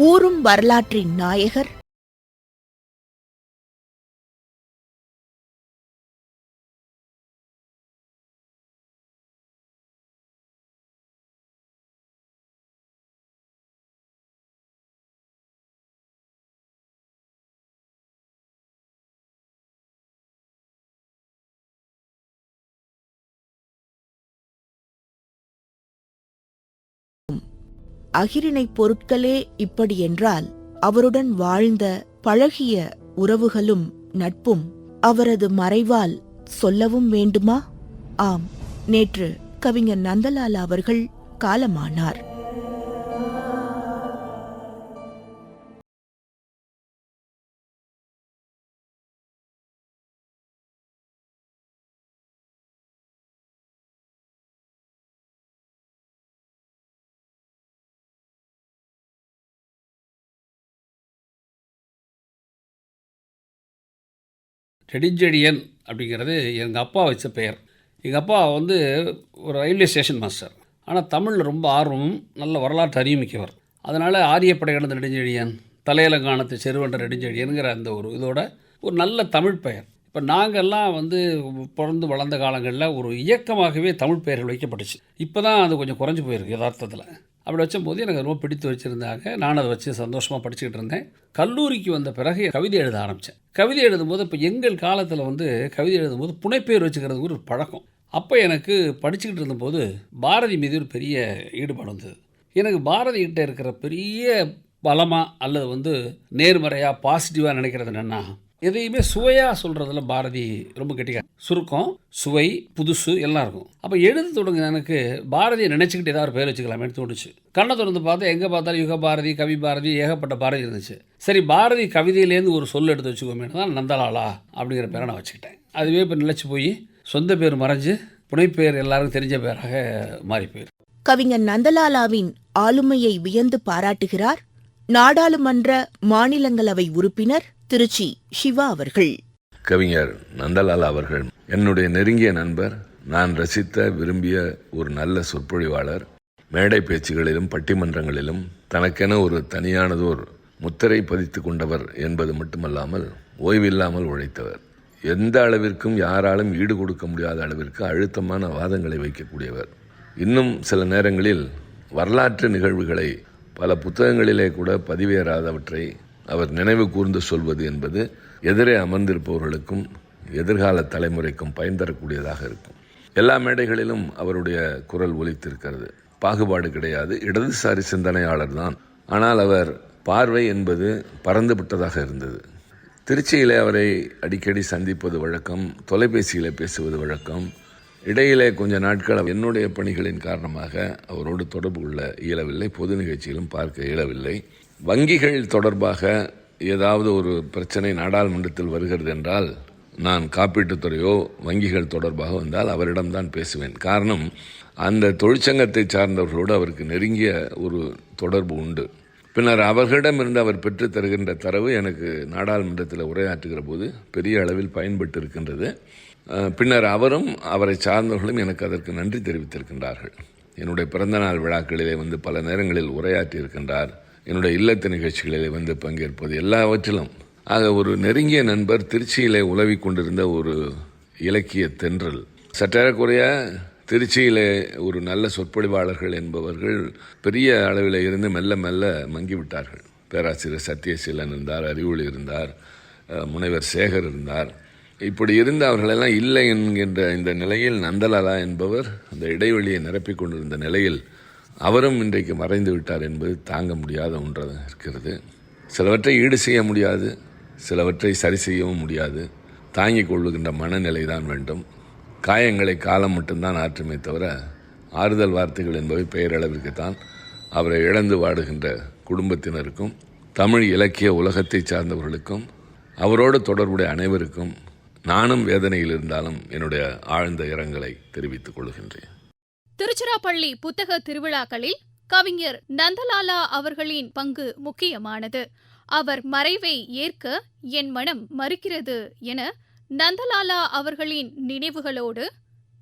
ஊரும் வரலாற்றின் நாயகர் அகிரிணைப் பொருட்களே இப்படியென்றால் அவருடன் வாழ்ந்த பழகிய உறவுகளும் நட்பும் அவரது மறைவால் சொல்லவும் வேண்டுமா? ஆம். நேற்று கவிஞர் நந்தலால் அவர்கள் காலமானார். நெடுஞ்செழியன் அப்படிங்கிறது எங்கள் அப்பா வச்ச பெயர். எங்கள் அப்பா வந்து ஒரு ரயில்வே ஸ்டேஷன் மாஸ்டர். ஆனால் தமிழில் ரொம்ப ஆர்வமும் நல்ல வரலாற்று அறிவுமிக்கவர். அதனால் ஆரியப்படை கடந்த நெடுஞ்செழியன் தலையலங்கானத்து செருவண்ட நெடுஞ்செழியனுங்கிற அந்த ஒரு இதோட ஒரு நல்ல தமிழ் பெயர். இப்போ நாங்கள்லாம் வந்து பிறந்து வளர்ந்த காலங்களில் ஒரு இயக்கமாகவே தமிழ் பெயர்கள் வைக்கப்பட்டுச்சு. இப்போ தான் அது கொஞ்சம் குறைஞ்சி போயிருக்கு யதார்த்தத்தில். அப்படி வச்சும்போது எனக்கு ரொம்ப பிடித்து வச்சுருந்தாங்க. நான் அதை வச்சு சந்தோஷமாக படிச்சுக்கிட்டு இருந்தேன். கல்லூரிக்கு வந்த பிறகு கவிதை எழுத ஆரம்பித்தேன் கவிதை எழுதும்போது இப்போ எங்கள் காலத்தில் வந்து கவிதை எழுதும்போது புனைப்பெயர் வச்சுக்கிறது ஒரு பழக்கம். அப்போ எனக்கு படிச்சுக்கிட்டு இருந்தபோது பாரதி மீது ஒரு பெரிய ஈடுபாடு வந்தது. எனக்கு பாரதிகிட்ட இருக்கிற பெரிய பலமாக அல்லது வந்து நேர்மறையாக பாசிட்டிவாக நினைக்கிறது என்னென்னா எதையுமே சுவையாக சொல்கிறதுல பாரதி ரொம்ப கெட்டிக்கார சுருக்கம் சுவை புதுசு எல்லாம் இருக்கும். அப்போ எழுத தொடங்க எனக்கு பாரதியை நினச்சிக்கிட்டு ஏதாவது ஒரு பேர் வச்சுக்கலாமேன்னு தோணுச்சு. கண்ணை திறந்து பார்த்தா எங்கே பார்த்தாலும் யுக பாரதி கவி பாரதி ஏகப்பட்ட பாரதி இருந்துச்சு. சரி பாரதி கவிதையிலேருந்து ஒரு சொல் எடுத்து வச்சுக்கோமேனு தான் நந்தலாலா அப்படிங்கிற பேரை நான் வச்சுக்கிட்டேன். அதுவே இப்போ நிலச்சி போய் சொந்த பேர் மறைஞ்சு புனைப்பெயர் எல்லாருக்கும் தெரிஞ்ச பேராக மாறி போயிரு கவிஞர் நந்தலாலாவின் ஆளுமையை வியந்து பாராட்டுகிறார். நாடாளுமன்ற மாநிலங்களவை உறுப்பினர் திருச்சி சிவா அவர்கள். கவிஞர் நந்தலால் அவர்கள் என்னுடைய நெருங்கிய நண்பர் நான் ரசித்த விரும்பிய ஒரு நல்ல சொற்பொழிவாளர். மேடை பேச்சுகளிலும் பட்டிமன்றங்களிலும் தனக்கென ஒரு தனியானதோர் முத்திரை பதித்து கொண்டவர் என்பது மட்டுமல்லாமல் ஓய்வில்லாமல் உழைத்தவர். எந்த அளவிற்கும் யாராலும் ஈடு கொடுக்க முடியாத அளவிற்கு அழுத்தமான வாதங்களை வைக்கக்கூடியவர். இன்னும் சில நேரங்களில் வரலாற்று நிகழ்வுகளை பல புத்தகங்களிலே கூட பதிவேறாதவற்றை அவர் நினைவு கூர்ந்து சொல்வது என்பது எதிரே அமர்ந்திருப்பவர்களுக்கும் எதிர்கால தலைமுறைக்கும் பயன் தரக்கூடியதாக இருக்கும். எல்லா மேடைகளிலும் அவருடைய குரல் ஒலித்திருக்கிறது. பாகுபாடு கிடையாது. இடதுசாரி சிந்தனையாளர் தான். ஆனால் அவர் பார்வை என்பது பறந்துவிட்டதாக இருந்தது. திருச்சியிலே அவரை அடிக்கடி சந்திப்பது வழக்கம் தொலைபேசியில் பேசுவது வழக்கம். இடையிலே கொஞ்ச நாட்கள் என்னுடைய பணிகளின் காரணமாக அவரோடு தொடர்பு கொள்ள இயலவில்லை. பொது நிகழ்ச்சியிலும் பார்க்க இயலவில்லை. வங்கிகள் தொடர்பாக ஏதாவது ஒரு பிரச்சனை நாடாளுமன்றத்தில் வருகிறது என்றால் நான் காப்பீட்டுத்துறையோ வங்கிகள் தொடர்பாக வந்தால் அவரிடம்தான் பேசுவேன். காரணம் அந்த தொழிற்சங்கத்தை சார்ந்தவர்களோடு அவருக்கு நெருங்கிய ஒரு தொடர்பு உண்டு. பின்னர் அவர்களிடமிருந்து அவர் பெற்றுத்தருகின்ற தரவு எனக்கு நாடாளுமன்றத்தில் உரையாற்றுகிற போது பெரிய அளவில் பயன்பட்டு இருக்கின்றது பின்னர் அவரும் அவரை சார்ந்தவர்களும் எனக்கு அதற்கு நன்றி தெரிவித்திருக்கின்றார்கள். என்னுடைய பிறந்தநாள் விழாக்களிலே வந்து பல நேரங்களில் உரையாற்றி இருக்கின்றார் என்னுடைய இல்லத்து நிகழ்ச்சிகளில் வந்து பங்கேற்பது எல்லாவற்றிலும். ஆக ஒரு நெருங்கிய நண்பர் திருச்சியிலே உலவி கொண்டிருந்த ஒரு இலக்கிய தென்றல். சற்றேறக்குறைய திருச்சியிலே ஒரு நல்ல சொற்பொழிவாளர்கள் என்பவர்கள் பெரிய அளவில் இருந்து மெல்ல மெல்ல மங்கிவிட்டார்கள். பேராசிரியர் சத்யசீலன் இருந்தார் அறிவொளி இருந்தார் முனைவர் சேகர் இருந்தார். இப்படி இருந்த அவர்களெல்லாம் இல்லை என்கின்ற இந்த நிலையில் நந்தலாலா என்பவர் அந்த இடைவெளியை நிரப்பிக் கொண்டிருந்த நிலையில் அவரும் இன்றைக்கு மறைந்து விட்டார் என்பது தாங்க முடியாத ஒன்றாக இருக்கிறது. சிலவற்றை ஈடு செய்ய முடியாது சிலவற்றை சரி செய்யவும் முடியாது. தாங்கிக் கொள்ளுகின்ற மனநிலை தான் வேண்டும். காயங்களை காலம் மட்டும்தான் ஆற்றுமே தவிர ஆறுதல் வார்த்தைகள் என்பவை பெயரளவிற்குத்தான் அவரை இழந்து வாடுகின்ற குடும்பத்தினருக்கும் தமிழ் இலக்கிய உலகத்தை சார்ந்தவர்களுக்கும் அவரோடு தொடர்புடைய அனைவருக்கும் நானும் வேதனையில் இருந்தாலும் என்னுடைய ஆழ்ந்த இரங்கலை தெரிவித்துக் கொள்கின்றேன். திருச்சிராப்பள்ளி புத்தக திருவிழாக்களில் கவிஞர் நந்தலாலா அவர்களின் பங்கு முக்கியமானது. அவர் மறைவை ஏற்க என் மனம் மறுக்கிறது என நந்தலாலா அவர்களின் நினைவுகளோடு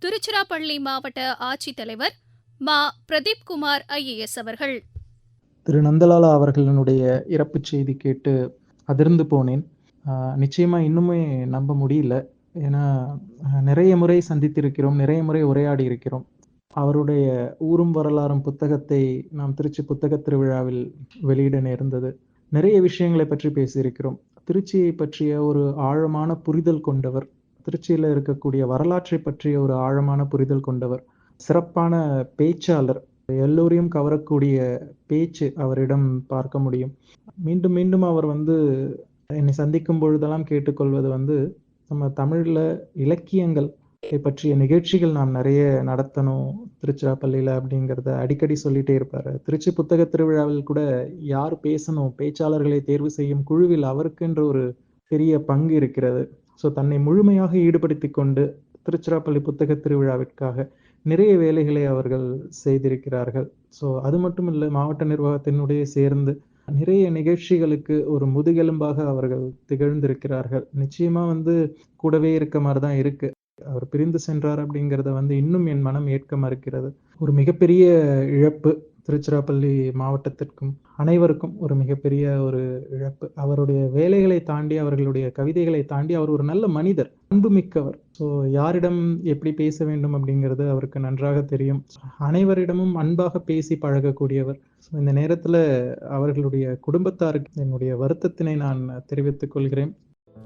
திருச்சிராப்பள்ளி மாவட்ட ஆட்சித்தலைவர் மா. பிரதீப் குமார் ஐஏஎஸ் அவர்கள். திரு. நந்தலாலா அவர்களினுடைய இறப்புச் செய்தி கேட்டு அதிர்ந்து போனேன். நிச்சயமா இன்னுமே நம்ப முடியல. ஏன்னா நிறைய முறை சந்தித்திருக்கிறோம் நிறைய முறை உரையாடி இருக்கிறோம் அவருடைய ஊரும் வரலாறும் புத்தகத்தை நாம் திருச்சி புத்தக திருவிழாவில் வெளியிட நேர்ந்தது. நிறைய விஷயங்களை பற்றி பேசியிருக்கிறோம். திருச்சியை பற்றிய ஒரு ஆழமான புரிதல் கொண்டவர் திருச்சியில் இருக்கக்கூடிய வரலாற்றை பற்றிய ஒரு ஆழமான புரிதல் கொண்டவர் சிறப்பான பேச்சாளர் எல்லோரையும் கவரக்கூடிய பேச்சு அவரிடம் பார்க்க முடியும். மீண்டும் மீண்டும் அவர் வந்து என்னை சந்திக்கும் பொழுதெல்லாம் கேட்டுக்கொள்வது வந்து நம்ம தமிழில் இலக்கியங்கள் பற்றிய நிகழ்ச்சிகள் நாம் நிறைய நடத்தணும் திருச்சிராப்பள்ளியில் அப்படிங்கிறத அடிக்கடி சொல்லிட்டே இருப்பார். திருச்சி புத்தக திருவிழாவில் கூட யார் பேசணும் பேச்சாளர்களை தேர்வு செய்யும் குழுவில் அவருக்கென்ற ஒரு பெரிய பங்கு இருக்கிறது. ஸோ தன்னை முழுமையாக ஈடுபடுத்தி கொண்டு திருச்சிராப்பள்ளி புத்தக திருவிழாவிற்காக நிறைய வேலைகளை அவர்கள் செய்திருக்கிறார்கள். ஸோ அது மட்டும் இல்லை மாவட்ட நிர்வாகத்தினுடைய சேர்ந்து நிறைய நிகழ்ச்சிகளுக்கு ஒரு முதுகெலும்பாக அவர்கள் திகழ்ந்திருக்கிறார்கள். நிச்சயமா வந்து கூடவே இருக்க மாதிரி தான் இருக்கு. அவர் பிரிந்து சென்றார் அப்படிங்கிறத வந்து இன்னும் என் மனம் ஏற்க மறுக்கிறது. ஒரு மிகப்பெரிய இழப்பு திருச்சிராப்பள்ளி மாவட்டத்திற்கும் அனைவருக்கும் ஒரு மிகப்பெரிய ஒரு இழப்பு. அவருடைய வேலைகளை தாண்டி அவர்களுடைய கவிதைகளை தாண்டி அவர் ஒரு நல்ல மனிதர் அன்புமிக்கவர். ஸோ யாரிடம் எப்படி பேச வேண்டும் அப்படிங்கிறது அவருக்கு நன்றாக தெரியும். அனைவரிடமும் அன்பாக பேசி பழகக்கூடியவர். ஸோ இந்த நேரத்தில் அவர்களுடைய குடும்பத்தாருக்கு என்னுடைய வருத்தத்தினை நான் தெரிவித்துக் கொள்கிறேன்.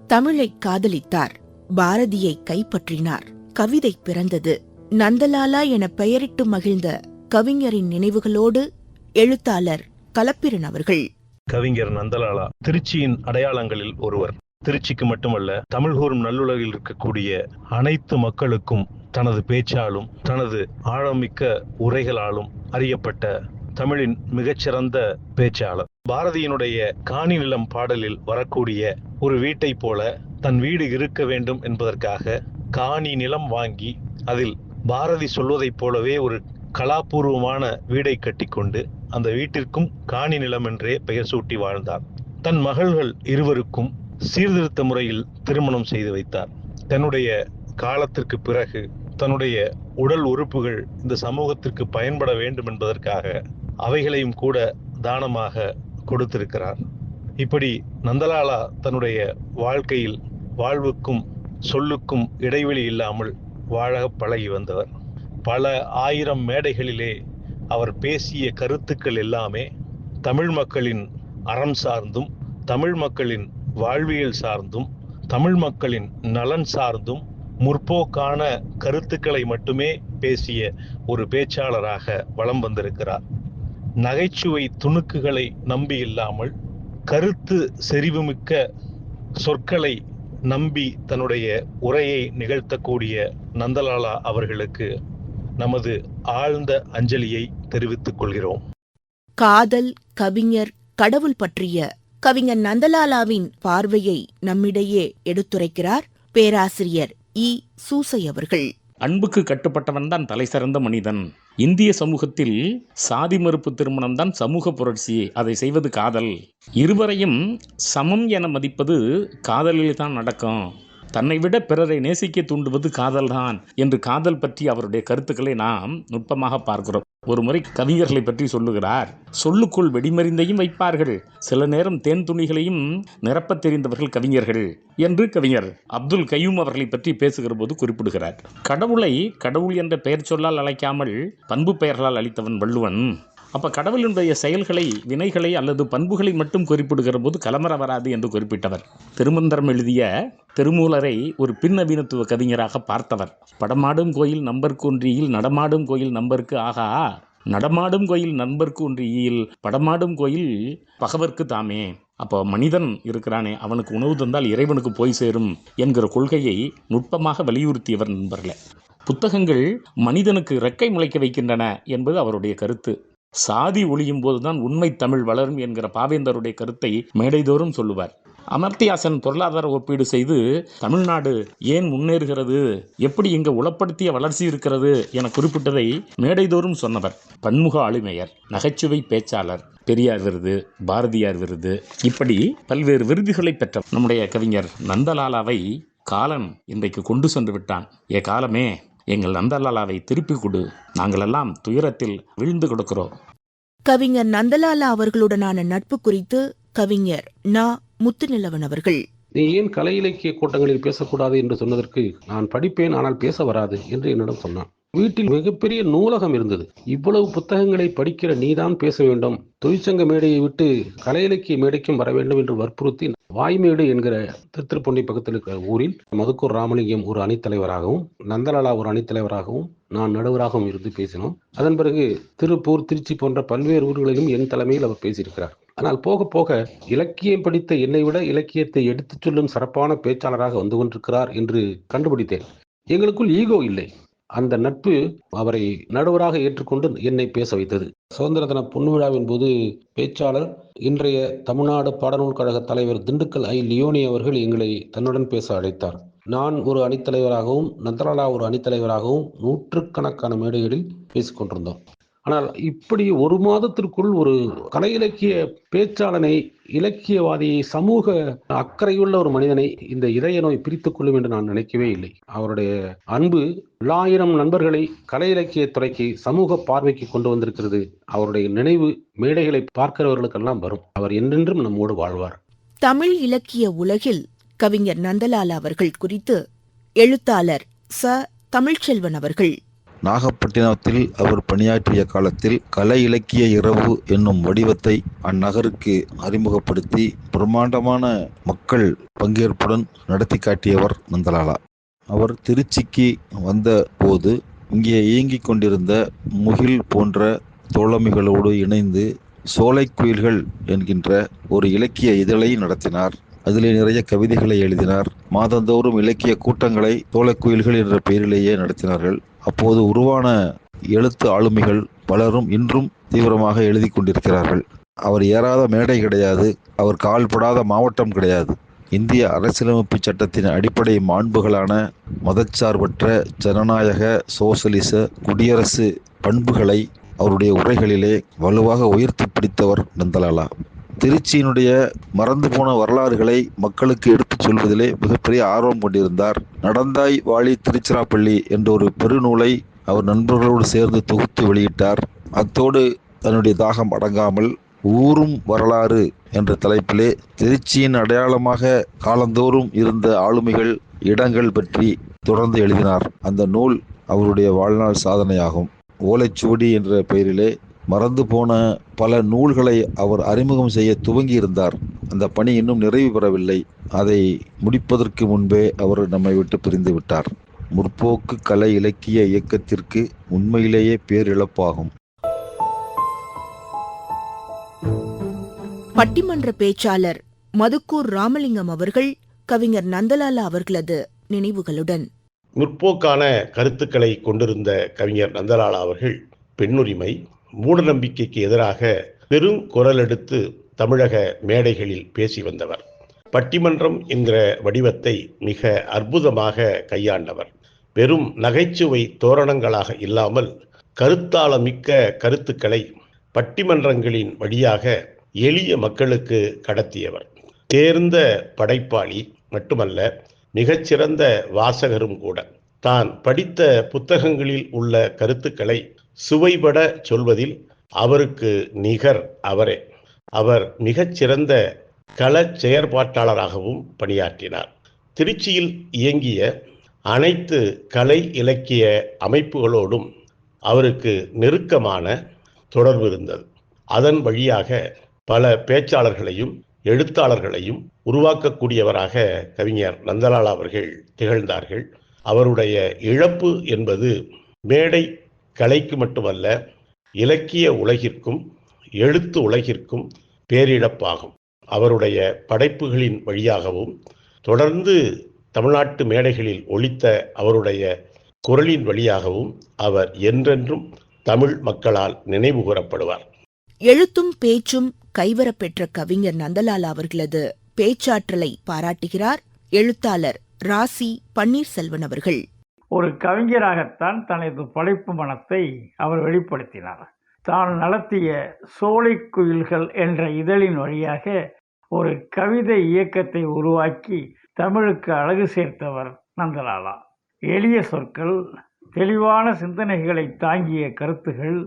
தமிழை காதலித்தார். பாரதியை கைப்பற்றினார். கவிதை பிறந்தது. நந்தலாலா என பெயரிட்டு மகிழ்ந்த கவிஞரின் நினைவுகளோடு எழுத்தாளர் கலப்பிரன் அவர்கள். கவிஞர் நந்தலாலா திருச்சியின் அடையாளங்களில் ஒருவர். திருச்சிக்கு மட்டுமல்ல தமிழ் கூறும் நல்லுலகில் இருக்கக்கூடிய அனைத்து மக்களுக்கும் தனது பேச்சாலும் தனது ஆழமிக்க உரைகளாலும் அறியப்பட்ட தமிழின் மிகச்சிறந்த பேச்சாளர். பாரதியினுடைய காணி நிலம் பாடலில் வரக்கூடிய ஒரு வீட்டைப் போல தன் வீடு இருக்க வேண்டும் என்பதற்காக காணி நிலம் வாங்கி அதில் பாரதி சொல்வதைப் போலவே ஒரு கலாபூர்வமான வீடை கட்டிக்கொண்டு அந்த வீட்டிற்கும் காணி நிலம் என்றே பெயர் சூட்டி வாழ்ந்தார். தன் மகள்கள் இருவருக்கும் சீர்திருத்த முறையில் திருமணம் செய்து வைத்தார். தன்னுடைய காலத்திற்கு பிறகு தன்னுடைய உடல் உறுப்புகள் இந்த சமூகத்திற்கு பயன்பட வேண்டும் என்பதற்காக அவைகளையும் கூட தானமாக கொடுத்திருக்கிறார். இப்படி நந்தலாலா தன்னுடைய வாழ்க்கையில் வாழ்வுக்கும் சொல்லுக்கும் இடைவெளி இல்லாமல் வாழ பழகி வந்தவர். பல ஆயிரம் மேடைகளிலே அவர் பேசிய கருத்துக்கள் எல்லாமே தமிழ் மக்களின் அறம் சார்ந்தும் தமிழ் மக்களின் வாழ்வியல் சார்ந்தும் தமிழ் மக்களின் நலன் சார்ந்தும் முற்போக்கான கருத்துக்களை மட்டுமே பேசிய ஒரு பேச்சாளராக வலம் வந்திருக்கிறார். நகைச்சுவை துணுக்குகளை நம்பி இல்லாமல் கருத்து செறிவுமிக்க சொற்களை நம்பி தன்னுடைய உரையை நிகழ்த்தக்கூடிய நந்தலாலா அவர்களுக்கு நமது ஆழ்ந்த அஞ்சலியை தெரிவித்துக் கொள்கிறோம். காதல் கவிஞர் கடவுள் பற்றிய கவிஞர் நந்தலாலாவின் பார்வையை நம்மிடையே எடுத்துரைக்கிறார் பேராசிரியர் இ. சூசை அவர்கள். அன்புக்கு கட்டுப்பட்டவன் தான் தலை சிறந்த மனிதன். இந்திய சமூகத்தில் சாதி மறுப்பு திருமணம் தான் சமூக புரட்சி அதை செய்வது காதல். இருவரையும் சமம் என மதிப்பது காதலில் தான் நடக்கும். தன்னை விட பிறரை நேசிக்க தூண்டுவது காதல்தான் என்று காதல் பற்றி அவருடைய கருத்துக்களை நாம் நுட்பமாக பார்க்கிறோம். ஒரு முறை கவிஞர்களை பற்றி சொல்லுகிறார் சொல்லுக்குள் வெடிமறிந்தையும் வைப்பார்கள் சில நேரம் தேன் துணிகளையும் நிரப்பத் தெரிந்தவர்கள் கவிஞர்கள் என்று கவிஞர் அப்துல் கயூம் அவர்களை பற்றி பேசுகிற போது குறிப்பிடுகிறார். கடவுளை கடவுள் என்ற பெயர் சொல்லால் அழைக்காமல் பண்பு பெயர்களால் அளித்தவன் வள்ளுவன் அப்போ கடவுளினுடைய செயல்களை வினைகளை அல்லது பண்புகளை மட்டும் குறிப்பிடுகிற போது கலமர வராது என்று குறிப்பிட்டவர். திருமந்திரம் எழுதிய திருமூலரை ஒரு பின்னவீனத்துவ கவிஞராக பார்த்தவர். படமாடும் கோயில் நம்பருக்கு ஒன்றியில் நடமாடும் கோயில் நம்பருக்கு ஆகா. நடமாடும் கோயில் நண்பர்க்கு ஒன்றியில் படமாடும் கோயில் பகவர்க்கு தாமே. அப்போ மனிதன் இருக்கிறானே அவனுக்கு உணவு தந்தால் இறைவனுக்கு போய் சேரும் என்கிற கொள்கையை நுட்பமாக வலியுறுத்தியவர் நண்பர்களே. புத்தகங்கள் மனிதனுக்கு ரெக்கை முளைக்க வைக்கின்றன என்பது அவருடைய கருத்து. சாதி ஒழியும் போதுதான் உண்மை தமிழ் வளரும் என்கிற பாவேந்தருடைய கருத்தை மேடைதோறும் சொல்லுவார். அமர்த்தியாசன் பொருளாதார ஒப்பீடு செய்து தமிழ்நாடு ஏன் முன்னேறுகிறது? எப்படி இங்கு உளப்படுத்திய வளர்ச்சி இருக்கிறது? என குறிப்பிட்டதை மேடைதோறும் சொன்னவர். பன்முக ஆளுமையர் நகைச்சுவை பேச்சாளர் பெரியார் விருது பாரதியார் விருது இப்படி பல்வேறு விருதுகளை பெற்ற நம்முடைய கவிஞர் நந்தலாலாவை காலன் இன்றைக்கு கொண்டு சென்று விட்டான். ஏ காலமே எங்கள் நந்தலாலாவை திருப்பி கொடு. நாங்களெல்லாம் துயரத்தில் வீழ்ந்து கொடுக்கிறோம். கவிஞர் நந்தலாலா அவர்களுடனான நட்பு குறித்து கவிஞர் நா. முத்துநிலவன் அவர்கள். நீ ஏன் கலை இலக்கிய கூட்டங்களில் பேசக்கூடாது என்று சொன்னதற்கு நான் படிப்பேன் ஆனால் பேச வராது என்று என்னிடம் சொன்னான். வீட்டில் மிகப்பெரிய நூலகம் இருந்தது. இவ்வளவு புத்தகங்களை படிக்கிற நீதான் பேச வேண்டும். தொழிற்சங்க மேடையை விட்டு கலை இலக்கிய மேடைக்கும் வர வேண்டும் என்று வற்புறுத்தி வாய்மேடு என்கிற திருத்திருப்பொண்டி பக்கத்தில் இருக்கிற ஊரில் மதுக்கூர் ராமலிங்கம் ஒரு அணித்தலைவராகவும் நந்தலாலா ஒரு அணித்தலைவராகவும் நான் நடுவராகவும் இருந்து பேசினோம். அதன் பிறகு திருப்பூர் திருச்சி போன்ற பல்வேறு ஊர்களிலும் என் தலைமையில் அவர் பேசியிருக்கிறார். ஆனால் போக போக இலக்கியம் படித்த என்னை விட இலக்கியத்தை எடுத்துச் சொல்லும் சிறப்பான பேச்சாளராக வந்து கொண்டிருக்கிறார் என்று கண்டுபிடித்தேன். எங்களுக்குள் ஈகோ இல்லை. அந்த நட்பு அவரை நடுவராக ஏற்றுக்கொண்டு என்னை பேச வைத்தது. சுதந்திர தின பொன்விழாவின் போது பேச்சாளர் இன்றைய தமிழ்நாடு பாடநூல் கழக தலைவர் திண்டுக்கல் ஐ. லியோனி அவர்கள் எங்களை தன்னுடன் பேச அழைத்தார். நான் ஒரு அணித்தலைவராகவும் நந்தலாலா ஒரு அணித்தலைவராகவும் நூற்றுக்கணக்கான மேடைகளில் பேசிக்கொண்டிருந்தோம். ஆனால் இப்படி ஒரு மாதத்திற்குள் ஒரு கலை இலக்கிய பேச்சாளனை இலக்கியவாதியை சமூக அக்கறையுள்ள ஒரு மனிதனை இந்த இதய நோய் பிரித்துக் கொள்ளும் என்று நான் நினைக்கவே இல்லை. அவருடைய அன்பு ஆயிரம் நண்பர்களை கலை இலக்கிய துறைக்கு சமூக பார்வைக்கு கொண்டு வந்திருக்கிறது. அவருடைய நினைவு மேடைகளை பார்க்கிறவர்களுக்கெல்லாம் வரும். அவர் என்றென்றும் நம்மோடு வாழ்வார். தமிழ் இலக்கிய உலகில் கவிஞர் நந்தலால் அவர்கள் குறித்து எழுத்தாளர் ச. தமிழ்ச்செல்வன் அவர்கள் நாகப்பட்டினத்தில் அவர் பணியாற்றிய காலத்தில் கலை இலக்கிய இரவு என்னும் வடிவத்தை அந்நகருக்கு அறிமுகப்படுத்தி பிரம்மாண்டமான மக்கள் பங்கேற்புடன் நடத்தி காட்டியவர் நந்தலாலா. அவர் திருச்சிக்கு வந்த போது இங்கே இயங்கிக் கொண்டிருந்த முகில் போன்ற தோழமைகளோடு இணைந்து சோலைக்குயில்கள் என்கின்ற ஒரு இலக்கிய இதழை நடத்தினார். அதிலே நிறைய கவிதைகளை எழுதினார். மாதந்தோறும் இலக்கிய கூட்டங்களை தோலைக்குயில்கள் என்ற பெயரிலேயே நடத்தினார்கள். அப்போது உருவான எழுத்து ஆளுமைகள் பலரும் இன்றும் தீவிரமாக எழுதி கொண்டிருக்கிறார்கள். அவர் ஏறாத மேடை கிடையாது அவர் கால்படாத மாவட்டம் கிடையாது. இந்திய அரசியலமைப்பு சட்டத்தின் அடிப்படை மாண்புகளான மதச்சார்பற்ற ஜனநாயக சோசலிச குடியரசு பண்புகளை அவருடைய உரைகளிலே வலுவாக உயர்த்தி பிடித்தவர் நந்தலாலா. திருச்சியினுடைய மறந்து போன வரலாறுகளை மக்களுக்கு எடுத்துச் சொல்வதிலே மிகப்பெரிய ஆர்வம் கொண்டிருந்தார். நடந்தாய் வாழி திருச்சிராப்பள்ளி என்ற ஒரு பெருநூலை அவர் நண்பர்களோடு சேர்ந்து தொகுத்து வெளியிட்டார். அத்தோடு தன்னுடைய தாகம் அடங்காமல் ஊரும் வரலாறு என்ற தலைப்பிலே திருச்சியின் அடையாளமாக காலந்தோறும் இருந்த ஆளுமைகள் இடங்கள் பற்றி தொடர்ந்து எழுதினார். அந்த நூல் அவருடைய வாழ்நாள் சாதனையாகும். ஓலைச்சுவடி என்ற பெயரிலே மறந்து போன பல நூல்களை அவர் அறிமுகம் செய்ய துவங்கி இருந்தார் அந்த பணி இன்னும் நிறைவு பெறவில்லை. அதை முடிப்பதற்கு முன்பே அவர் நம்மை விட்டு பிரிந்து விட்டார். முற்போக்கு கலை இலக்கிய இயக்கத்திற்கு உண்மையிலேயே பேரிழப்பாகும். பட்டிமன்ற பேச்சாளர் மதுக்கூர் ராமலிங்கம் அவர்கள் கவிஞர் நந்தலாலா அவர்களது நினைவுகளுடன். முற்போக்கான கருத்துக்களை கொண்டிருந்த கவிஞர் நந்தலாலா அவர்கள் பெண்ணுரிமை மூடநம்பிக்கைக்கு எதிராக பெரும் குரல் எடுத்து தமிழக மேடைகளில் பேசி வந்தவர். பட்டிமன்றம் என்கிற வடிவத்தை மிக அற்புதமாக கையாண்டவர். வெறும் நகைச்சுவை தோரணங்களாக இல்லாமல் கருத்தாளமிக்க கருத்துக்களை பட்டிமன்றங்களின் வழியாக எளிய மக்களுக்கு கடத்தியவர். தேர்ந்த படைப்பாளி மட்டுமல்ல மிகச்சிறந்த வாசகரும் கூட. தான் படித்த புத்தகங்களில் உள்ள கருத்துக்களை சுவைபட சொல்வதில் அவருக்கு நிகர் அவரே. அவர் மிகச்சிறந்த கள செயற்பாட்டாளராகவும் பணியாற்றினார். திருச்சியில் இயங்கிய அனைத்து கலை இலக்கிய அமைப்புகளோடும் அவருக்கு நெருக்கமான தொடர்பு இருந்தது. அதன் வழியாக பல பேச்சாளர்களையும் எழுத்தாளர்களையும் உருவாக்கக்கூடியவராக கவிஞர் நந்தலாலா அவர்கள் திகழ்ந்தார்கள். அவருடைய இழப்பு என்பது மேடை கலைக்கு மட்டுமல்ல இலக்கிய உலகிற்கும் எழுத்து உலகிற்கும் பேரிழப்பாகும். அவருடைய படைப்புகளின் வழியாகவும் தொடர்ந்து தமிழ்நாட்டு மேடைகளில் ஒழித்த அவருடைய குரலின் வழியாகவும் அவர் என்றென்றும் தமிழ் மக்களால் நினைவு கூறப்படுவார் எழுத்தும் பேச்சும் கைவரப்பெற்ற கவிஞர் நந்தலால் அவர்களது பேச்சாற்றலை பாராட்டுகிறார் எழுத்தாளர் ராசி பன்னீர்செல்வன் அவர்கள். ஒரு கவிஞராகத்தான் தனது படைப்பு மனத்தை அவர் வெளிப்படுத்தினார். தான் நடத்திய சோலை குயில்கள் என்ற இதழின் வழியாக ஒரு கவிதை இயக்கத்தை உருவாக்கி தமிழுக்கு அழகு சேர்த்தவர் நந்தலாலா. எளிய சொற்கள் தெளிவான சிந்தனைகளை தாங்கிய கருத்துகள்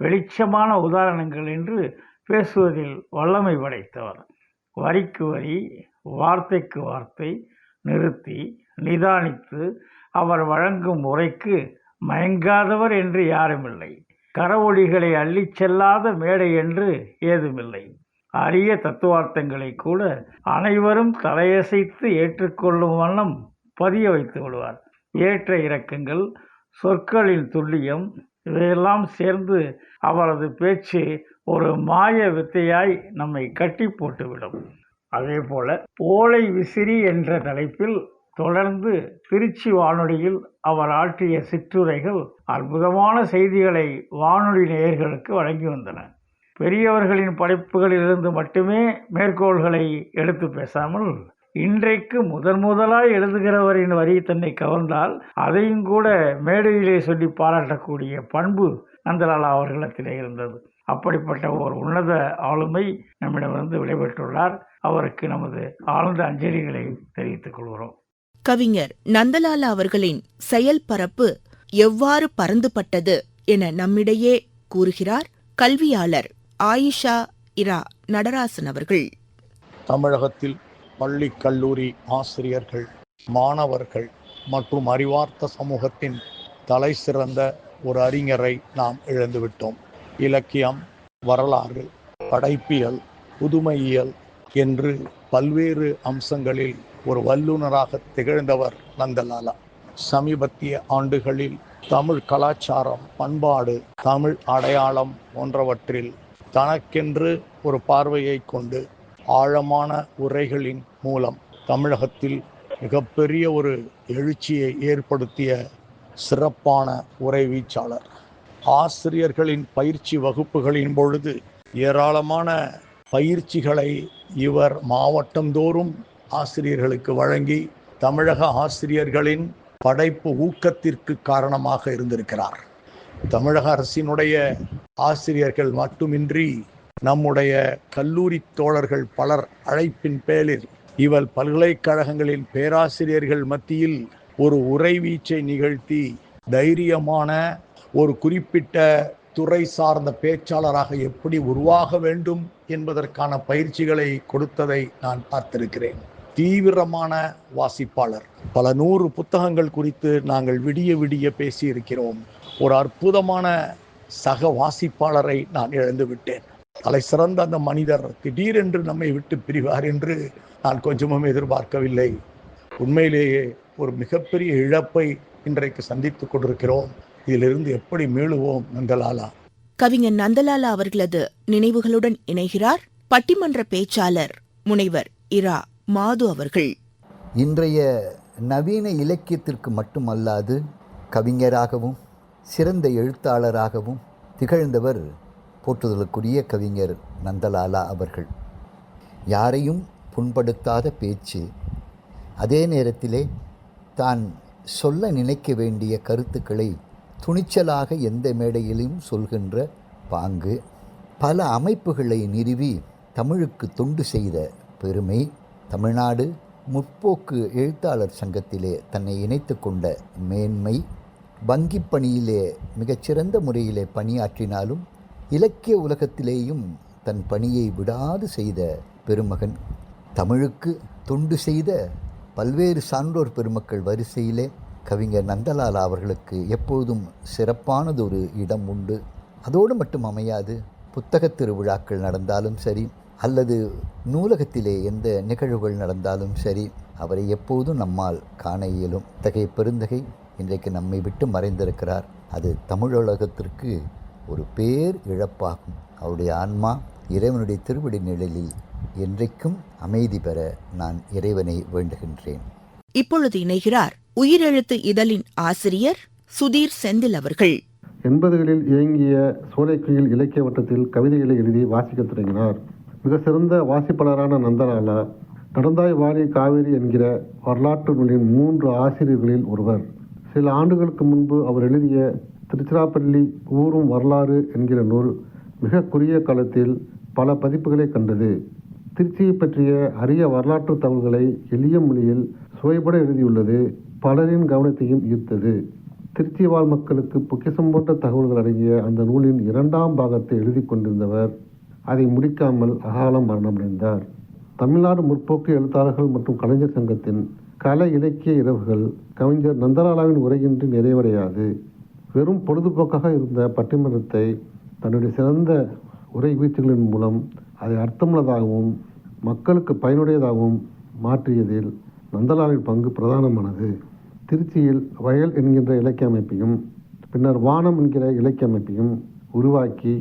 வெளிச்சமான உதாரணங்கள் என்று பேசுவதில் வல்லமை படைத்தவர். வரிக்கு வரி வார்த்தைக்கு வார்த்தை நிறுத்தி நிதானித்து அவர் வழங்கும் உரைக்கு மயங்காதவர் என்று யாருமில்லை. கரவொளிகளை அள்ளிச் செல்லாத மேடை என்று ஏதுமில்லை. அரிய தத்துவார்த்தங்களை கூட அனைவரும் தலையசைத்து ஏற்றுக்கொள்ளும் வண்ணம் பதிய வைத்து விடுவார். ஏற்ற இறக்கங்கள் சொற்களின் துல்லியம் இவையெல்லாம் சேர்ந்து அவரது பேச்சு ஒரு மாய வித்தையாய் நம்மை கட்டி போட்டுவிடும். அதே போல ஓலை விசிறி என்ற தலைப்பில் தொடர்ந்து திருச்சி வானொலியில் அவர் ஆற்றிய சிற்றுரைகள் அற்புதமான செய்திகளை வானொலி நேயர்களுக்கு வழங்கி வந்தன. பெரியவர்களின் படைப்புகளிலிருந்து மட்டுமே மேற்கோள்களை எடுத்து பேசாமல் இன்றைக்கு முதன் முதலாய் எழுதுகிறவரின் வரி தன்னை கவர்ந்தால் அதையும் கூட மேடையிலே சொல்லி பாராட்டக்கூடிய பண்பு நந்தலாலா அவர்களிடத்திலே இருந்தது. அப்படிப்பட்ட ஒரு உன்னத ஆளுமை நம்மிடமிருந்து விடைபெற்றுள்ளார். அவருக்கு நமது ஆழ்ந்த அஞ்சலிகளை தெரிவித்துக் கொள்கிறோம். கவிஞர் நந்தலாலா அவர்களின் செயல்பரப்பு எவ்வாறு பறந்துபட்டது என நம்மிடையே கூறுகிறார் கல்வியாளர் ஆயிஷா இரா நடராசன் அவர்கள். தமிழகத்தில் பள்ளி கல்லூரி ஆசிரியர்கள் மாணவர்கள் மற்றும் அறிவார்த்த சமூகத்தின் தலை சிறந்த ஒரு அறிஞரை நாம் இழந்துவிட்டோம். இலக்கியம் வரலாறு படைப்பியல் புதுமையியல் என்று பல்வேறு அம்சங்களில் ஒரு வல்லுநராக திகழ்ந்தவர் நந்தலாலா. சமீபத்திய ஆண்டுகளில் தமிழ் கலாச்சாரம் பண்பாடு தமிழ் அடையாளம் போன்றவற்றில் தனக்கென்று ஒரு பார்வையை கொண்டு ஆழமான உரைகளின் மூலம் தமிழகத்தில் மிகப்பெரிய ஒரு எழுச்சியை ஏற்படுத்திய சிறப்பான உரைவீச்சாளர். ஆசிரியர்களின் பயிற்சி வகுப்புகளின் பொழுது ஏராளமான பயிற்சிகளை இவர் மாவட்டந்தோறும் ஆசிரியர்களுக்கு வழங்கி தமிழக ஆசிரியர்களின் படைப்பு ஊக்கத்திற்கு காரணமாக இருந்திருக்கிறார். தமிழக அரசினுடைய ஆசிரியர்கள் மட்டுமின்றி நம்முடைய கல்லூரி தோழர்கள் பலர் அழைப்பின் பேரில் இவர் பல்கலைக்கழகங்களின் பேராசிரியர்கள் மத்தியில் ஒரு உரைவீச்சை நிகழ்த்தி தைரியமான ஒரு குறிப்பிட்ட துறை சார்ந்த பேச்சாளராக எப்படி உருவாக வேண்டும் என்பதற்கான பயிற்சிகளை கொடுத்ததை நான் பார்த்திருக்கிறேன். தீவிரமான வாசிப்பாளர். பல நூறு புத்தகங்கள் குறித்து நாங்கள் விடிய விடிய பேசியிருக்கிறோம். ஒரு அற்புதமான சக வாசிப்பாளரை நான் இழந்து விட்டேன். தலை சிறந்த அந்த மனிதர் திடீரென்று நம்மை விட்டு பிரிவார் என்று நான் கொஞ்சமும் எதிர்பார்க்கவில்லை. உண்மையிலேயே ஒரு மிகப்பெரிய இழப்பை இன்றைக்கு சந்தித்துக் கொண்டிருக்கிறோம். இதிலிருந்து எப்படி மீளுவோம் நந்தலாலா? கவிஞர் நந்தலாலா அவர்களது நினைவுகளுடன் இணைகிறார் பட்டிமன்ற பேச்சாளர் முனைவர் இரா. மாது அவர்கள். இன்றைய நவீன இலக்கியத்திற்கு மட்டுமல்லாது கவிஞராகவும் சிறந்த எழுத்தாளராகவும் திகழ்ந்தவர் போற்றுதலுக்குரிய கவிஞர் நந்தலாலா அவர்கள். யாரையும் புண்படுத்தாத பேச்சு. அதே நேரத்திலே தான் சொல்ல நினைக்க வேண்டிய கருத்துக்களை துணிச்சலாக எந்த மேடையிலும் சொல்கின்ற பாங்கு. பல அமைப்புகளை நிறுவி தமிழுக்கு தொண்டு செய்த பெருமை. தமிழ்நாடு முற்போக்கு எழுத்தாளர் சங்கத்திலே தன்னை இணைத்து கொண்ட மேன்மை வங்கிப் பணியிலே மிகச்சிறந்த முறையிலே பணியாற்றினாலும் இலக்கிய உலகத்திலேயும் தன் பணியை விடாது செய்த பெருமகன். தமிழுக்கு தொண்டு செய்த பல்வேறு சான்றோர் பெருமக்கள் வரிசையிலே கவிஞர் நந்தலால் அவர்களுக்கு எப்பொழுதும் சிறப்பானதொரு இடம் உண்டு. அதோடு மட்டும் அமையாது புத்தகத் திருவிழாக்கள் நடந்தாலும் சரி அல்லது நூலகத்திலே எந்த நிகழ்வுகள் நடந்தாலும் சரி அவரை எப்போதும் நம்மால் காண இயலும். இத்தகைய பெருந்தகை இன்றைக்கு நம்மை விட்டு மறைந்திருக்கிறார். அது தமிழுலகத்திற்கு ஒரு பேர் இழப்பாகும். அவருடைய ஆன்மா இறைவனுடைய திருவடி நிழலில் என்றைக்கும் அமைதி பெற நான் இறைவனை வேண்டுகின்றேன். இப்பொழுது இணைகிறார் உயிரெழுத்து இதழின் ஆசிரியர் சுதீர் செந்தில் அவர்கள். எண்பதுகளில் இயங்கிய சோலைக்குயில் இலக்கிய வட்டத்தில் கவிதைகளை எழுதி வாசிக்கத் தொடங்கினார். மிக சிறந்த வாசிப்பாளரான நந்தலாலா நடந்தாய் வாரி காவேரி என்கிற வரலாற்று நூலின் மூன்று ஆசிரியர்களில் ஒருவர். சில ஆண்டுகளுக்கு முன்பு அவர் எழுதிய திருச்சிராப்பள்ளி ஊரும் வரலாறு என்கிற நூல் மிக குறுகிய காலத்தில் பல பதிப்புகளை கண்டது. திருச்சியை பற்றிய அரிய வரலாற்று தகவல்களை எளிய மொழியில் சுவைபட எழுதியுள்ளது. பலரின் கவனத்தையும் ஈர்த்தது. திருச்சி வாழ் மக்களுக்கு பொக்கிசம் போன்ற தகவல்கள் அடங்கிய அந்த நூலின் இரண்டாம் பாகத்தை எழுதி கொண்டிருந்தவர் அதை முடிக்காமல் அகாலம் மரணமடைந்தார் தமிழ்நாடு முற்போக்கு எழுத்தாளர்கள் மற்றும் கலைஞர் சங்கத்தின் கலை இலக்கிய இரவுகள் கவிஞர் நந்தலாலாவின் உரையின்றி நிறைவடையாது. வெறும் பொழுதுபோக்காக இருந்த பட்டிமன்றத்தை தன்னுடைய சிறந்த உரை வீச்சுகளின் மூலம் அதை அர்த்தமுள்ளதாகவும் மக்களுக்கு பயனுடையதாகவும் மாற்றியதில் நந்தலாலின் பங்கு பிரதானமானது. திருச்சியில் வயல் என்கின்ற இலக்கிய அமைப்பையும் பின்னர் வானம் என்கிற இலக்கிய அமைப்பையும் உருவாக்கி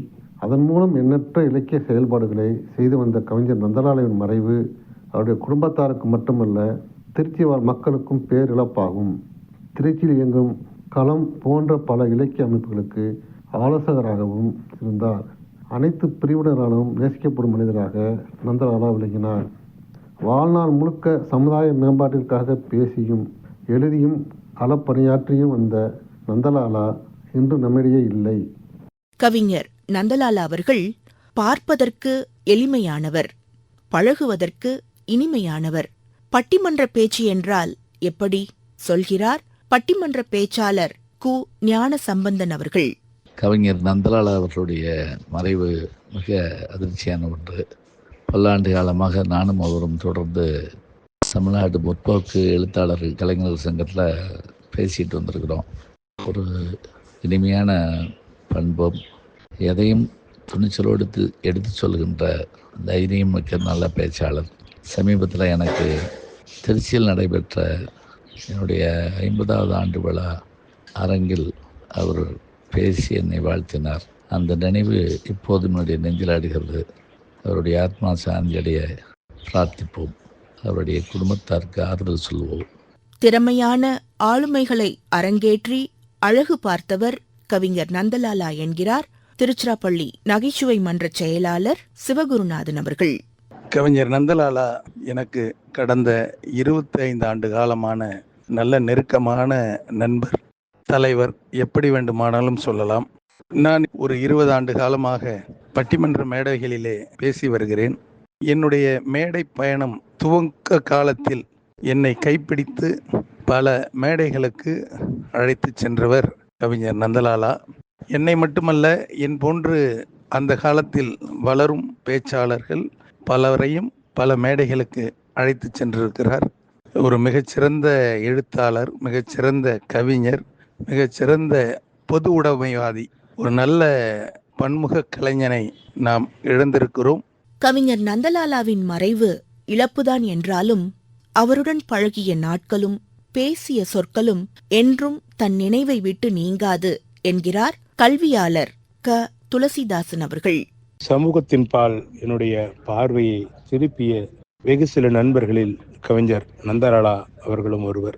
அதன் மூலம் எண்ணற்ற இலக்கிய செயல்பாடுகளை செய்து வந்த கவிஞர் நந்தலாலையின் மறைவு அவருடைய குடும்பத்தாருக்கு மட்டுமல்ல திருச்சி வாழ் மக்களுக்கும் பேரிழப்பாகும். திருச்சியில் இயங்கும் களம் போன்ற பல இலக்கிய அமைப்புகளுக்கு ஆலோசகராகவும் இருந்தார். அனைத்து பிரிவினராலும் நேசிக்கப்படும் மனிதராக நந்தலாலா விளங்கினார். வாழ்நாள் முழுக்க சமுதாய மேம்பாட்டிற்காக பேசியும் எழுதியும் களப்பணியாற்றியும் வந்த நந்தலாலா இன்று நம்மிடையே இல்லை. கவிஞர் நந்தலால் அவர்கள் பார்ப்பதற்கு எளிமையானவர் பழகுவதற்கு இனிமையானவர். பட்டிமன்ற பேச்சு என்றால் எப்படி சொல்கிறார்? பட்டிமன்ற பேச்சாளர் கு. ஞான சம்பந்தன் அவர்கள். கவிஞர் நந்தலால் அவர்களுடைய மறைவு மிக அதிர்ச்சியான ஒன்று. பல்லாண்டு காலமாக நானும் அவரும் தொடர்ந்து தமிழ்நாடு முற்போக்கு எழுத்தாளர்கள் கலைஞர்கள் சங்கத்தில் பேசிட்டு வந்திருக்கிறோம். ஒரு இனிமையான பண்பும் எதையும் துணிச்சலோடு தி- எடுத்து சொல்கின்ற தைரியம் மிக்க நல்ல பேச்சாளர். சமீபத்தில் எனக்கு திருச்சியில் நடைபெற்ற என்னுடைய ஐம்பதாவது ஆண்டு விழா அரங்கில் அவர் பேசி என்னை வாழ்த்தினார். அந்த நினைவு இப்போது என்னுடைய நெஞ்சிலாடுகிறது அவருடைய ஆத்மா சாந்தியடைய பிரார்த்திப்போம். அவருடைய குடும்பத்தாருக்கு ஆறுதல் சொல்வோம் திறமையான ஆளுமைகளை அரங்கேற்றி அழகு பார்த்தவர் கவிஞர் நந்தலாலா என்கிறார். திருச்சிராப்பள்ளி நகைச்சுவை மன்ற செயலாளர் சிவகுருநாதன் அவர்கள். கவிஞர் நந்தலாலா எனக்கு கடந்த இருபத்தி ஐந்து ஆண்டு காலமான நல்ல நெருக்கமான நண்பர் தலைவர் எப்படி வேண்டுமானாலும் சொல்லலாம். நான் ஒரு இருபது ஆண்டு காலமாக பட்டிமன்ற மேடைகளிலே பேசி வருகிறேன். என்னுடைய மேடை பயணம் துவக்க காலத்தில் என்னை கைப்பிடித்து பல மேடைகளுக்கு அழைத்து சென்றவர் கவிஞர் நந்தலாலா. என்னை மட்டுமல்ல என் போன்று அந்த காலத்தில் வளரும் பேச்சாளர்கள் பலரையும் பல மேடைகளுக்கு அழைத்து சென்றிருக்கிறார். ஒரு மிகச்சிறந்த எழுத்தாளர் மிகச்சிறந்த கவிஞர் மிகச்சிறந்த பொது உடைமைவாதி ஒரு நல்ல பன்முக கலைஞனை நாம் இழந்திருக்கிறோம். கவிஞர் நந்தலாலாவின் மறைவு இழப்புதான் என்றாலும் அவருடன் பழகிய நாட்களும் பேசிய சொற்களும் என்றும் தன் நினைவை விட்டு நீங்காது என்கிறார் கல்வியாளர் க. துளசிதாசன் அவர்கள். சமூகத்தின் பால் என்னுடைய பார்வையை திருப்பிய வெகு சில நண்பர்களில் கவிஞர் நந்தராளா அவர்களும் ஒருவர்.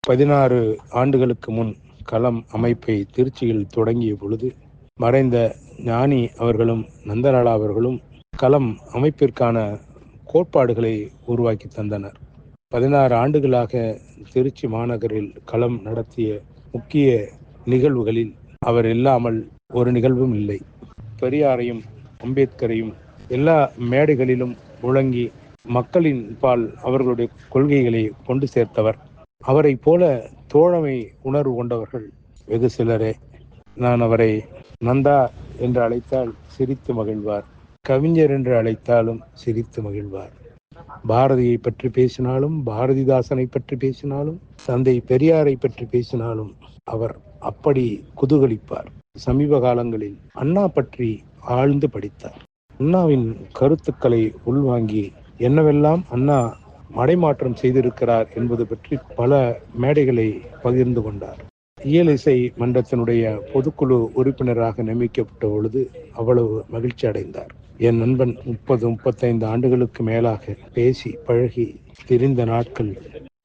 பதினாறு ஆண்டுகளுக்கு முன் களம் அமைப்பை திருச்சியில் தொடங்கிய பொழுது மறைந்த ஞானி அவர்களும் நந்தராளா அவர்களும் களம் அமைப்பிற்கான கோட்பாடுகளை உருவாக்கி தந்தனர். பதினாறு ஆண்டுகளாக திருச்சி மாநகரில் களம் நடத்திய முக்கிய நிகழ்வுகளில் அவர் இல்லாமல் ஒரு நிகழ்வும் இல்லை. பெரியாரையும் அம்பேத்கரையும் எல்லா மேடைகளிலும் முழங்கி மக்களின் பால் அவர்களுடைய கொள்கைகளை கொண்டு சேர்த்தவர். அவரைப் போல தோழமை உணர்வு கொண்டவர்கள் வெகு சிலரே. நான் அவரை நந்தா என்று அழைத்தால் சிரித்து மகிழ்வார். கவிஞர் என்று அழைத்தாலும் சிரித்து மகிழ்வார். பாரதியை பற்றி பேசினாலும் பாரதிதாசனை பற்றி பேசினாலும் தந்தை பெரியாரை பற்றி பேசினாலும் அவர் அப்படி குதூகலிப்பார். சமீப காலங்களில் அண்ணா பற்றி ஆழ்ந்து படித்தார். அண்ணாவின் கருத்துக்களை உள்வாங்கி என்னவெல்லாம் அண்ணா மடைமாற்றம் செய்திருக்கிறார் என்பது பற்றி பல மேடைகளை பகிர்ந்து கொண்டார். இயல் இசை மன்றத்தினுடைய பொதுக்குழு உறுப்பினராக நியமிக்கப்பட்ட பொழுது அவ்வளவு மகிழ்ச்சி அடைந்தார். என் நண்பன் முப்பது முப்பத்தைந்து ஆண்டுகளுக்கு மேலாக பேசி பழகி திரிந்த நாட்கள்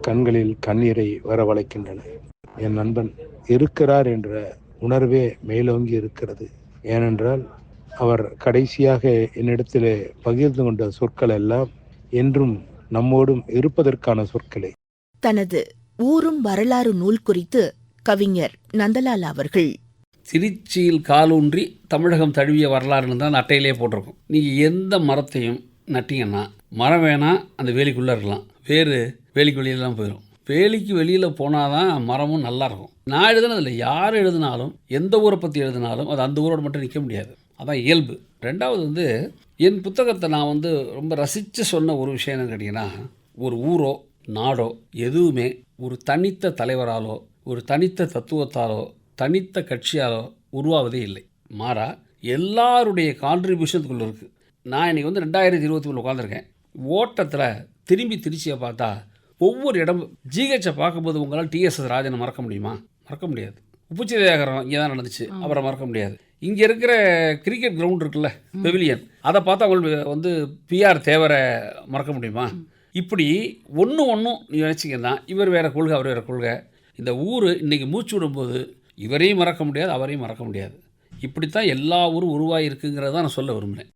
கண்களில் கண்ணீரை வரவழைக்கின்றன. என் நண்பன் இருக்கிறார் என்ற உணர்வே மேலோங்கி இருக்கிறது. ஏனென்றால் அவர் கடைசியாக என்னிடத்திலே பகிர்ந்து கொண்ட சொற்கள் எல்லாம் என்றும் நம்மோடும் இருப்பதற்கான சொற்களே. தனது ஊரும் வரலாறு நூல் குறித்து கவிஞர் நந்தலாலா அவர்கள். திருச்சியில் காலூன்றி தமிழகம் தழுவிய வரலாறுன்னு தான் அந்த அட்டையிலே போட்டிருக்கும். நீங்கள் எந்த மரத்தையும் நட்டிங்கன்னா மரம் வேணால் அந்த வேலிக்குள்ளே இருக்கலாம். வேறு வேலிக்குள்ளேயெல்லாம் போயிடும் வேலிக்கு வெளியில் போனால் தான் மரமும் நல்லா இருக்கும் நான் எழுதுனதில்லை. யார் எழுதினாலும் எந்த ஊரை பற்றி எழுதினாலும் அது அந்த ஊரோட மட்டும் நிற்க முடியாது. அதான் இயல்பு. ரெண்டாவது வந்து என் புத்தகத்தை நான் வந்து ரொம்ப ரசித்து சொன்ன ஒரு விஷயம் என்னன்னு கேட்டிங்கன்னா ஒரு ஊரோ நாடோ எதுவுமே ஒரு தனித்த தலைவராலோ ஒரு தனித்த தத்துவத்தாலோ தனித்த கட்சியாலோ உருவாவதே இல்லை. மாறா எல்லாருடைய கான்ட்ரிபியூஷனுக்குள்ளே இருக்குது நான் இன்றைக்கி வந்து ரெண்டாயிரத்தி இருபத்தி மூணு உட்காந்துருக்கேன் ஓட்டத்தில் திரும்பி திருச்சியை பார்த்தா ஒவ்வொரு இடம் ஜிஹெச்சை பார்க்கும்போது உங்களால் டிஎஸ்எஸ் ராஜனை மறக்க முடியுமா? மறக்க முடியாது. உப்புச்சி தேகரம் இங்கே தான் நடந்துச்சு. அவரை மறக்க முடியாது. இங்கே இருக்கிற கிரிக்கெட் கிரவுண்ட் இருக்குல்ல பெவிலியன் அதை பார்த்தா உங்களுக்கு வந்து பிஆர் தேவரை மறக்க முடியுமா? இப்படி ஒன்று ஒன்றும் நீ நினச்சிங்கன்னா இவர் வேறு கொள்கை அவர் வேறு கொள்கை. இந்த ஊர் இன்றைக்கி மூச்சு விடும்போது இவரையும் மறக்க முடியாது அவரையும் மறக்க முடியாது. இப்படித்தான் எல்லா ஊரும் உருவாகிருக்குங்கிறத நான் சொல்ல விரும்புகிறேன்.